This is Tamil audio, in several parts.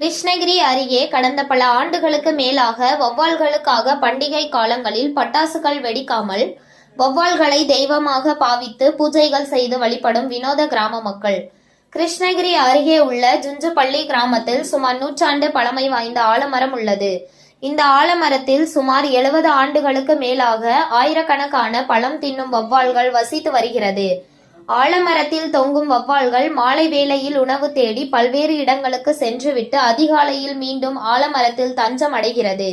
கிருஷ்ணகிரி அருகே கடந்த பல ஆண்டுகளுக்கு மேலாக வௌவால்களுக்காக பண்டிகை காலங்களில் பட்டாசுகள் வெடிக்காமல் வௌவால்களை தெய்வமாக பாவித்து பூஜைகள் செய்து வழிபடும் வினோத கிராம மக்கள். கிருஷ்ணகிரி அருகே உள்ள ஜுஞ்சுப்பள்ளி கிராமத்தில் சுமார் நூற்றாண்டு பழமை வாய்ந்த ஆலமரம் உள்ளது. இந்த ஆலமரத்தில் சுமார் எழுபது ஆண்டுகளுக்கு மேலாக ஆயிரக்கணக்கான பழம் தின்னும் வௌவால்கள் வசித்து வருகிறது. ஆலமரத்தில் தொங்கும் வௌவால்கள் மாலை வேளையில் உணவு தேடி பல்வேறு இடங்களுக்கு சென்றுவிட்டு அதிகாலையில் மீண்டும் ஆலமரத்தில் தஞ்சம் அடைகிறது.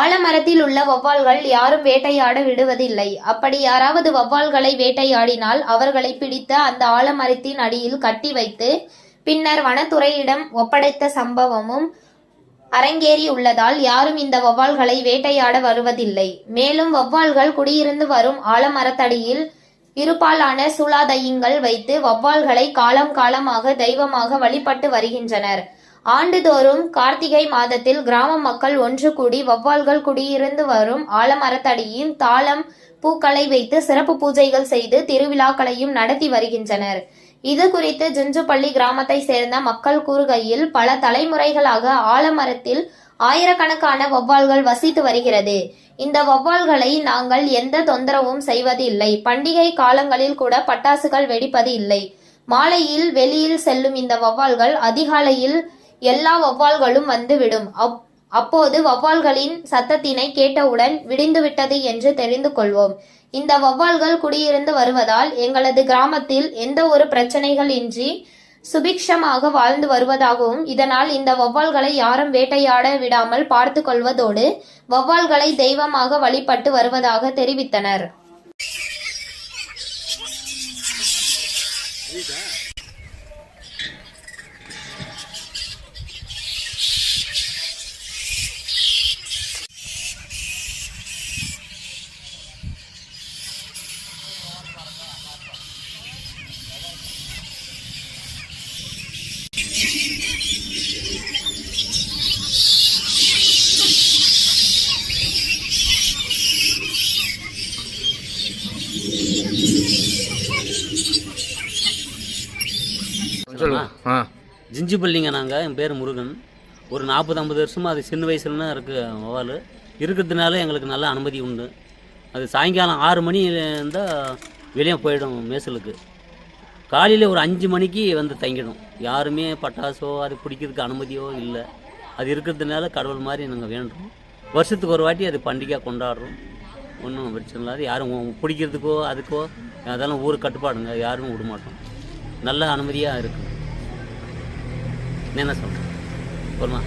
ஆலமரத்தில் உள்ள வௌவால்கள் யாரும் வேட்டையாட விடுவதில்லை. அப்படி யாராவது வௌவால்களை வேட்டையாடினால் அவர்களை பிடித்து அந்த ஆலமரத்தின் அடியில் கட்டி வைத்து பின்னர் வனத்துறையிடம் ஒப்படைத்த சம்பவமும் அரங்கேறி உள்ளதால் யாரும் இந்த வௌவால்களை வேட்டையாட வருவதில்லை. மேலும் வௌவால்கள் குடியிருந்து வரும் ஆலமரத்தடியில் இருபாலான சூலாதயங்கள் வைத்து வௌவால்களை காலம் காலமாக தெய்வமாக வழிபட்டு வருகின்றனர். ஆண்டுதோறும் கார்த்திகை மாதத்தில் கிராம மக்கள் ஒன்று கூடி வௌவால்கள் குடியிருந்து வரும் ஆலமரத்தடியின் தாளம் பூக்களை வைத்து சிறப்பு பூஜைகள் செய்து திருவிழாக்களையும் நடத்தி வருகின்றனர். இது குறித்து ஜுஞ்சுப்பள்ளி கிராமத்தை சேர்ந்த மக்கள் கூறுகையில் பல தலைமுறைகளாக ஆலமரத்தில் ஆயிரக்கணக்கான வௌவால்கள் வசித்து வருகிறது. இந்த வௌவால்களை நாங்கள் எந்த தொந்தரவும் செய்வதில்லை. பண்டிகை காலங்களில் கூட பட்டாசுகள் வெடிப்பது இல்லை. மாலையில் வெளியில் செல்லும் இந்த வௌவால்கள் அதிகாலையில் எல்லா வௌவால்களும் வந்துவிடும். அப்- அப்போது வௌவால்களின் சத்தத்தினை கேட்டவுடன் விடிந்துவிட்டது என்று தெரிந்து கொள்வோம். இந்த வௌவால்கள் குடியிருந்து வருவதால் எங்களது கிராமத்தில் எந்த ஒரு பிரச்சனைகள் இன்றி சுபிக்ஷமாக வாழ்ந்து வருவதாகவும் இதனால் இந்த வௌவால்களை யாரும் வேட்டையாட விடாமல் பார்த்து கொள்வதோடு வௌவால்களை தெய்வமாக வழிபட்டு வருவதாக தெரிவித்தனர். சொல்லுங்க. ஆ. ஜிஞ்சிபள்ளிங்க நாங்கள் என் பேர் முருகன். ஒரு நாற்பது ஐம்பது வருஷமாக அது சின்ன வயசுலலாம் இருக்குது வவால். இருக்கிறதுனால எங்களுக்கு நல்ல அனுமதி உண்டு. அது சாயங்காலம் ஆறு மணி இருந்தால் வெளியே போயிடும் மேசலுக்கு. காலையில் ஒரு அஞ்சு மணிக்கு வந்து தங்கிடும். யாருமே பட்டாசோ அது பிடிக்கிறதுக்கு அனுமதியோ இல்லை. அது இருக்கிறதுனால கடவுள் மாதிரி நாங்கள் வேண்டுறோம். வருஷத்துக்கு ஒரு வாட்டி அது பண்டிகையாக கொண்டாடுறோம். ஒன்றும் பிரச்சனை இல்லாத யாரும் பிடிக்கிறதுக்கோ அதுக்கோ அதெல்லாம் ஊர் கட்டுப்பாடுங்க. யாரும் விட மாட்டோம் நல்ல அனுமதியாக இருக்கும் என்ன சொல்கிறேன் போதுமா